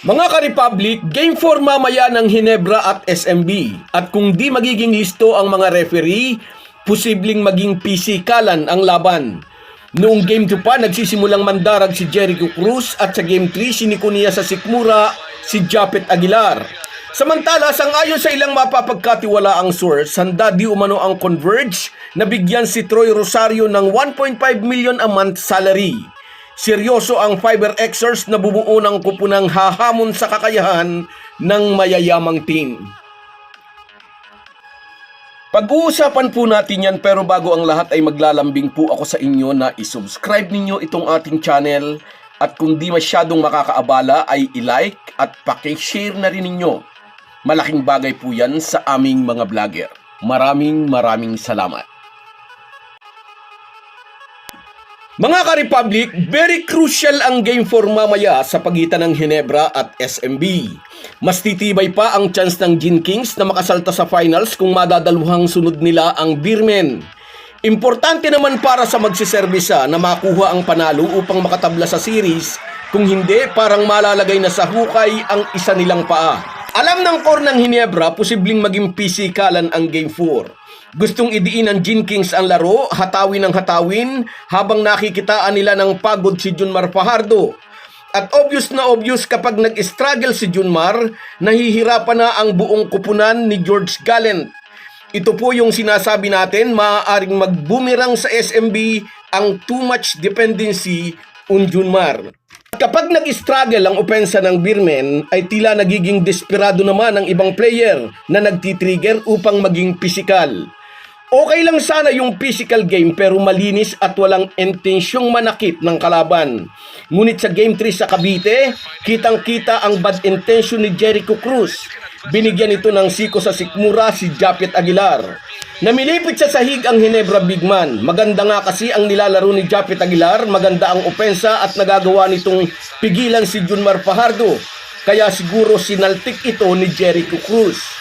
Mga ka-Republic, Game 4 mamaya ng Hinebra at SMB. At kung di magiging listo ang mga referee, posibleng maging pisikalan ang laban. Noong Game 2 pa, nagsisimulang mandarag si Jericho Cruz at sa Game 3, siniko niya sa sikmura si Japet Aguilar. Samantala, sangayon sa ilang mapapagkatiwala ang source, handa di umano ang Converge na bigyan si Troy Rosario ng 1.5 million a month salary. Seryoso ang Fiber Xers na bumuo ng kupunang hahamon sa kakayahan ng mayayamang team. Pag-uusapan po natin yan pero bago ang lahat ay maglalambing po ako sa inyo na isubscribe ninyo itong ating channel at kung di masyadong makakaabala ay i-like at pakishare na rin ninyo. Malaking bagay po yan sa aming mga vlogger. Maraming maraming salamat. Mga ka-Republic, very crucial ang Game 4 mamaya sa pagitan ng Hinebra at SMB. Mas titibay pa ang chance ng Gin Kings na makasalta sa finals kung madadaluhang sunod nila ang Beermen. Importante naman para sa magsiservisa na makuha ang panalo upang makatabla sa series, kung hindi parang malalagay na sa hukay ang isa nilang paa. Alam ng core ng Hinebra, posibleng maging pisikalan ang Game 4. Gustong idiin ng Gin Kings ang laro, hatawin ng hatawin, habang nakikitaan nila ng pagod si Junmar Fajardo. At obvious na obvious kapag nag-struggle si Junmar, nahihirapan na ang buong kupunan ni George Gallant. Ito po yung sinasabi natin, maaaring mag-boomerang sa SMB ang too much dependency on Junmar. Kapag nag-struggle ang opensa ng Beermen, ay tila nagiging desperado naman ang ibang player na nagtitrigger upang maging pisikal. Okay lang sana yung physical game pero malinis at walang intensyong manakit ng kalaban. Ngunit sa Game 3 sa Cavite, kitang-kita ang bad intention ni Jericho Cruz. Binigyan ito ng siko sa sikmura si Japet Aguilar. Namilipit sa sahig ang Hinebra Bigman. Maganda nga kasi ang nilalaro ni Japet Aguilar, maganda ang opensa at nagagawa nitong pigilan si Junmar Fajardo. Kaya siguro sinaltik ito ni Jericho Cruz.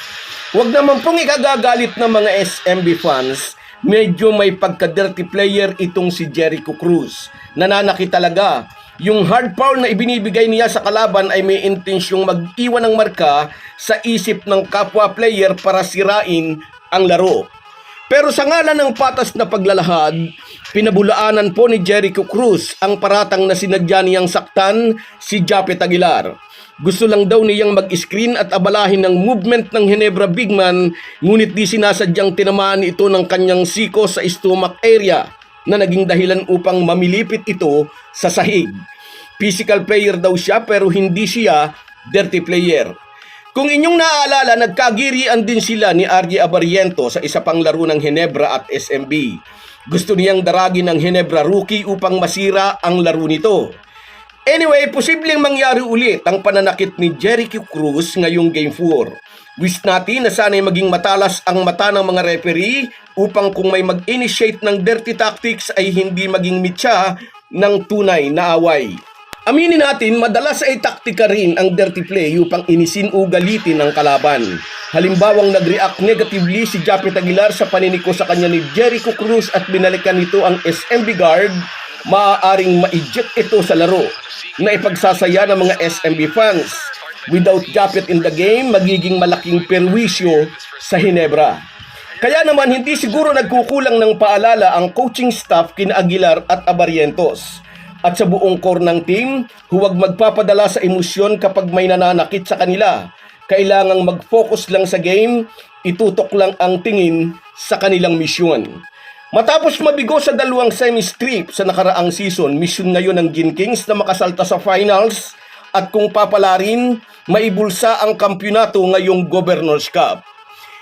Huwag naman pong ikagagalit ng mga SMB fans, medyo may pagka-dirty player itong si Jericho Cruz. Nananakit talaga. Yung hard power na ibinibigay niya sa kalaban ay may intensyong mag-iwan ng marka sa isip ng kapwa player para sirain ang laro. Pero sa ngalan ng patas na paglalahad, pinabulaanan po ni Jericho Cruz ang paratang na sinadya niyang saktan si Japet Aguilar. Gusto lang daw niyang mag-screen at abalahin ng movement ng Hinebra Bigman ngunit di sinasadyang tinamaan ito ng kanyang siko sa stomach area na naging dahilan upang mamilipit ito sa sahig. Physical player daw siya pero hindi siya dirty player. Kung inyong naaalala, nagkagirian din sila ni RJ Abariento sa isa pang laro ng Hinebra at SMB. Gusto niyang daragin ng Hinebra rookie upang masira ang laro nito. Anyway, posibleng mangyari ulit ang pananakit ni Jericho Cruz ngayong Game 4. Wish natin na sana'y maging matalas ang mata ng mga referee upang kung may mag-initiate ng dirty tactics ay hindi maging mitya ng tunay na away. Aminin natin, madalas ay taktika rin ang dirty play upang inisin o galitin ng kalaban. Halimbawang nag-react negatively si Japet Aguilar sa paniniko sa kanya ni Jericho Cruz at binalikan nito ang SMB guard, maaaring ma-eject ito sa laro na ipagsasaya ng mga SMB fans. Without Japet in the game, magiging malaking perwisyo sa Hinebra. Kaya naman hindi siguro nagkukulang ng paalala ang coaching staff kina Aguilar at Abarientos. At sa buong core ng team, huwag magpapadala sa emosyon kapag may nananakit sa kanila. Kailangang mag-focus lang sa game, itutok lang ang tingin sa kanilang misyon. Matapos mabigo sa dalawang semi-strip sa nakaraang season, mission ngayon ng Gin Kings na makasalta sa finals at kung papalarin, maibulsa ang kampyonato ngayong Governors Cup.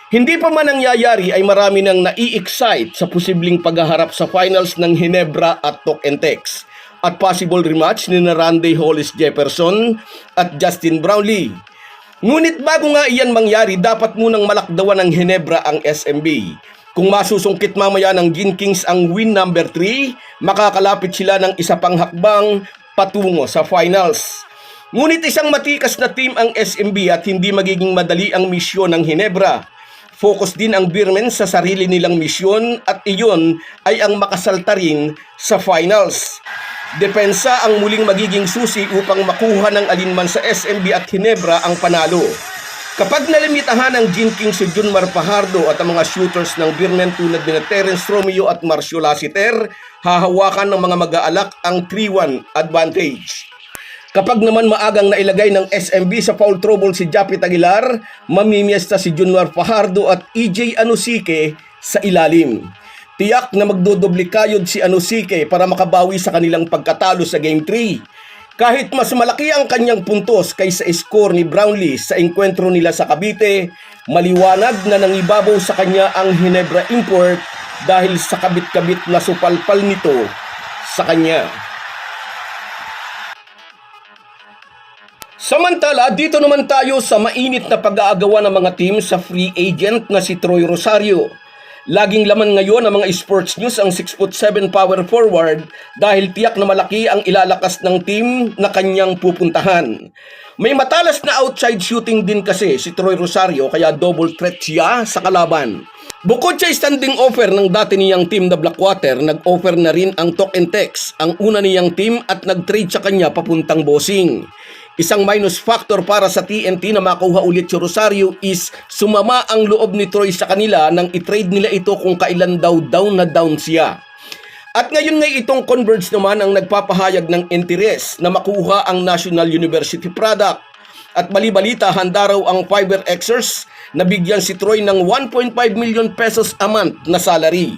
Hindi pa man nangyayari ay marami nang nai-excite sa posibleng paghaharap sa finals ng Hinebra at Tok and Tex at possible rematch ni na Randy Hollis Jefferson at Justin Brownlee. Ngunit bago nga iyan mangyari, dapat munang malakdawan ng Hinebra ang SMB. Kung masusungkit mamaya ng Gin Kings ang win number 3, makakalapit sila ng isa pang hakbang patungo sa finals. Ngunit isang matikas na team ang SMB at hindi magiging madali ang misyon ng Hinebra. Focus din ang Beermen sa sarili nilang misyon at iyon ay ang makasalta rin sa finals. Depensa ang muling magiging susi upang makuha ng alinman sa SMB at Hinebra ang panalo. Kapag nalimitahan ng Gene King si Junmar Fajardo at ang mga shooters ng Birmen tulad ni Terence Romeo at Marcio Lassiter, hahawakan ng mga mag-aalak ang 3-1 advantage. Kapag naman maagang nailagay ng SMB sa foul trouble si Japit Aguilar, mamimiesta si Junmar Fajardo at EJ Anusike sa ilalim. Tiyak na magdodoble kayod si Anusike para makabawi sa kanilang pagkatalo sa Game 3. Kahit mas malaki ang kanyang puntos kaysa score ni Brownlee sa engkwentro nila sa Cavite, maliwanag na nangibabaw sa kanya ang Hinebra import dahil sa kabit-kabit na supalpal nito sa kanya. Samantala, dito naman tayo sa mainit na pag-aagawa ng mga team sa free agent na si Troy Rosario. Laging laman ngayon ng mga sports news ang 6'7 power forward dahil tiyak na malaki ang ilalakas ng team na kanyang pupuntahan. May matalas na outside shooting din kasi si Troy Rosario kaya double threat siya sa kalaban. Bukod sa standing offer ng dati niyang team na Blackwater, nag-offer na rin ang Talk and Text, ang una niyang team at nag-trade sa kanya papuntang bossing. Isang minus factor para sa TNT na makuha ulit si Rosario is sumama ang loob ni Troy sa kanila nang i-trade nila ito kung kailan daw down na down siya. At ngayon ngay itong Converge naman ang nagpapahayag ng interes na makuha ang National University product. At balibalita handa raw ang Fiber Xers na bigyan si Troy ng 1.5 million pesos a month na salary.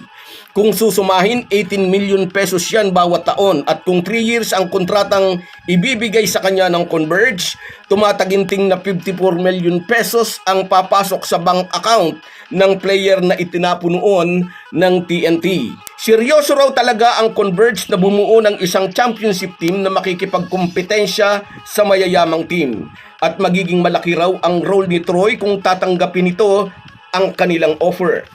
Kung susumahin, 18 million pesos yan bawat taon at kung 3 years ang kontratang ibibigay sa kanya ng Converge, tumataginting na 54 million pesos ang papasok sa bank account ng player na itinapo noon ng TNT. Seryoso raw talaga ang Converge na bumuo ng isang championship team na makikipagkompetensya sa mayayamang team. At magiging malaki raw ang role ni Troy kung tatanggapin nito ang kanilang offer.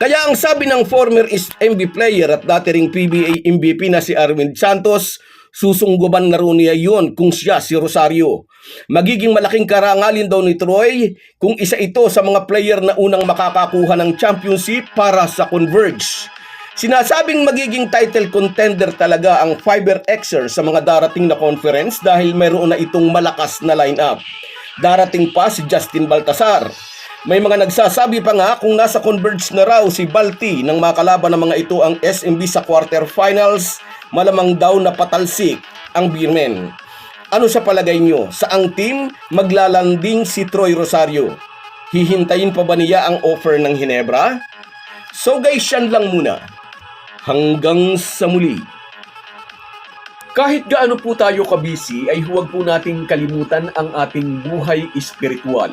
Kaya ang sabi ng former MB player at dati ring PBA MVP na si Arwin Santos, susungguban na niya yun kung siya si Rosario. Magiging malaking karangalin daw ni Troy kung isa ito sa mga player na unang makakakuha ng championship para sa Converge. Sinasabing magiging title contender talaga ang Fiber Xer sa mga darating na conference dahil mayroon na itong malakas na lineup. Darating pa si Justin Baltasar, may mga nagsasabi pa nga kung nasa converge na raw si Balti nang makalaban ng mga ito ang SMB sa quarterfinals, malamang daw na patalsik ang Beermen. Ano sa palagay nyo? Saang team maglalanding si Troy Rosario? Hihintayin pa ba niya ang offer ng Hinebra? So guys, yan lang muna. Hanggang sa muli. Kahit gaano po tayo kabisi ay huwag po nating kalimutan ang ating buhay espiritual.